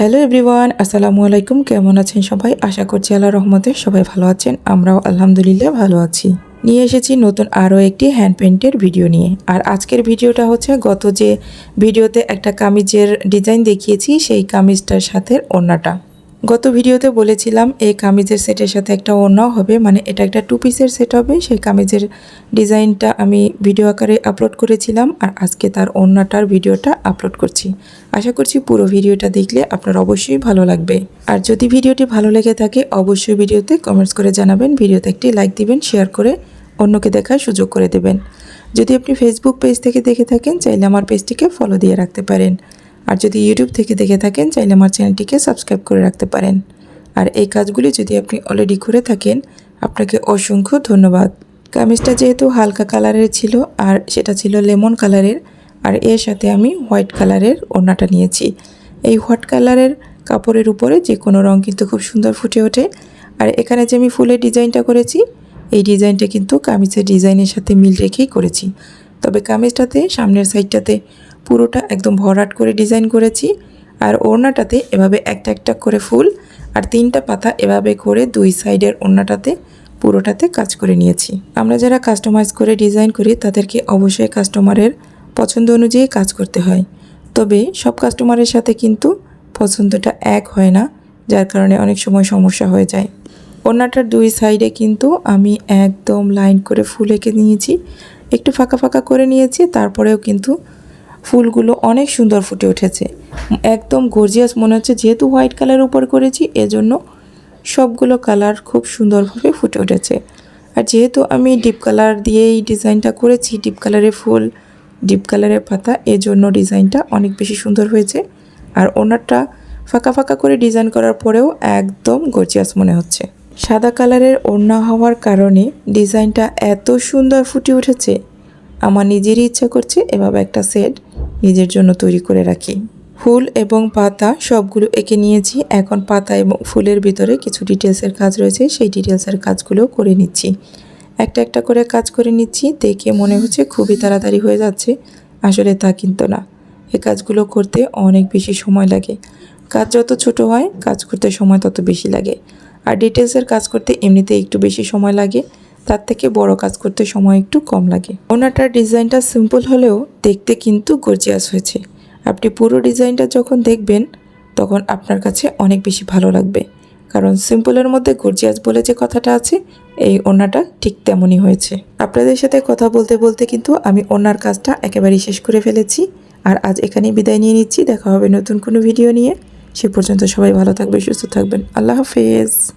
Hello everyone আসসালামু আলাইকুম। কেমন আছেন সবাই? আশা করছি আল্লাহ রহমতে সবাই ভালো আছেন। আমরাও আলহামদুলিল্লাহ ভালো আছি। নিয়ে এসেছি নতুন আরও একটি হ্যান্ড পেন্টের ভিডিও নিয়ে। আর আজকের ভিডিওটা হচ্ছে গত যে ভিডিওতে একটা কামিজের ডিজাইন দেখিয়েছি, সেই কামিজটার সাথে ওড়নাটা। গত ভিডিওতে বলেছিলাম এই কামিজের সেটের সাথে একটা ওড়নাও হবে মানে এটা একটা টু পিসের সেট হবে। সেই কামিজের ডিজাইনটা আমি ভিডিও আকারে আপলোড করেছিলাম আর আজকে তার ওড়নাটার ভিডিওটা আপলোড করছি। আশা করছি পুরো ভিডিওটা দেখলে আপনার অবশ্যই ভালো লাগবে। আর যদি ভিডিওটি ভালো লেগে থাকে, অবশ্যই ভিডিওতে কমেন্টস করে জানাবেন, ভিডিওতে একটি লাইক দিবেন শেয়ার করে অন্যকে দেখার সুযোগ করে দেবেন। যদি আপনি ফেসবুক পেজ থেকে দেখে থাকেন, চাইলে আমার পেজটিকে ফলো দিয়ে রাখতে পারেন। আর যদি ইউটিউব থেকে দেখে থাকেন, চাইলে আমার চ্যানেলটিকে সাবস্ক্রাইব করে রাখতে পারেন। আর এই কাজগুলি যদি আপনি অলরেডি করে থাকেন, আপনাকে অসংখ্য ধন্যবাদ। কামিজটা যেহেতু হালকা কালারের ছিল, আর সেটা ছিল লেমন কালারের আর এর সাথে আমি হোয়াইট কালারের ওড়নাটা নিয়েছি। এই হোয়াইট কালারের কাপড়ের উপরে যে কোনো রং কিন্তু খুব সুন্দর ফুটে ওঠে। আর এখানে যে আমি ফুলের ডিজাইনটা করেছি, এই ডিজাইনটা কিন্তু কামিজের ডিজাইনের সাথে মিল রেখেই করেছি। তবে কামিজটাতে সামনের সাইডটাতে পুরোটা একদম ভরাট করে ডিজাইন করেছি। আর ওড়নাটাতে এভাবে একটা একটা করে ফুল আর তিনটা পাতা এভাবে করে দুই সাইডের ওড়নাটাতে পুরোটাতে কাজ করে নিয়েছি। আমরা যারা কাস্টমাইজ করে ডিজাইন করি তাদেরকে অবশ্যই কাস্টমারের পছন্দ অনুযায়ী কাজ করতে হয়। তবে সব কাস্টমারের সাথে কিন্তু পছন্দটা এক হয় না, যার কারণে অনেক সময় সমস্যা হয়ে যায়। ওড়নাটার দুই সাইডে কিন্তু আমি একদম লাইন করে ফুল এঁকে নিয়েছি। একটু ফাঁকা ফাঁকা করে নিয়েছি, তারপরেও কিন্তু ফুলগুলো অনেক সুন্দর ফুটে উঠেছে। একদম গর্জিয়াস মনে হচ্ছে যেহেতু হোয়াইট কালার উপর করেছি, এজন্য সবগুলো কালার খুব সুন্দরভাবে ফুটে উঠেছে। আর যেহেতু আমি ডিপ কালার দিয়েই ডিজাইনটা করেছি ডিপ কালারের ফুল ডিপ কালারের পাতা, এজন্য ডিজাইনটা অনেক বেশি সুন্দর হয়েছে। আর ওনারটা ফাঁকা ফাঁকা করে ডিজাইন করার পরেও একদম গর্জিয়াস মনে হচ্ছে। সাদা কালারের ওড়না হওয়ার কারণে ডিজাইনটা এত সুন্দর ফুটে উঠেছে, আমার নিজেরই ইচ্ছা করছে এভাবে একটা সেট নিজের জন্য তৈরি করে রাখি। ফুল এবং পাতা সবগুলো এঁকে নিয়েছি। এখন পাতা এবং ফুলের ভিতরে কিছু ডিটেলসের কাজ রয়েছে। সেই ডিটেলসের কাজগুলো করে নিচ্ছি। একটা একটা করে কাজ করে নিচ্ছি। দেখে মনে হচ্ছে খুবই তাড়াতাড়ি হয়ে যাচ্ছে। আসলে তা কিন্তু না। এই কাজগুলো করতে অনেক বেশি সময় লাগে। কাজ যত ছোট হয়, কাজ করতে সময় তত বেশি লাগে। আর ডিটেলসের কাজ করতে এমনিতে একটু বেশি সময় লাগে। তার থেকে বড় কাজ করতে সময় একটু কম লাগে। ওনাটার ডিজাইনটা সিম্পল হলেও দেখতে কিন্তু গর্জিয়াস হয়েছে। আপনি পুরো ডিজাইনটা যখন দেখবেন, তখন আপনার কাছে অনেক বেশি ভালো লাগবে। কারণ সিম্পলের মধ্যে গর্জিয়াস বলে যে কথাটা আছে, এই ওনাটা ঠিক তেমনই হয়েছে। আপনাদের সাথে কথা বলতে বলতে কিন্তু আমি ওনার কাজটা একেবারেই শেষ করে ফেলেছি। আর আজ এখানেই বিদায় নিয়ে নিচ্ছি। দেখা হবে নতুন কোনো ভিডিও নিয়ে। সে পর্যন্ত সবাই ভালো থাকবে সুস্থ থাকবেন। আল্লাহ হাফেজ।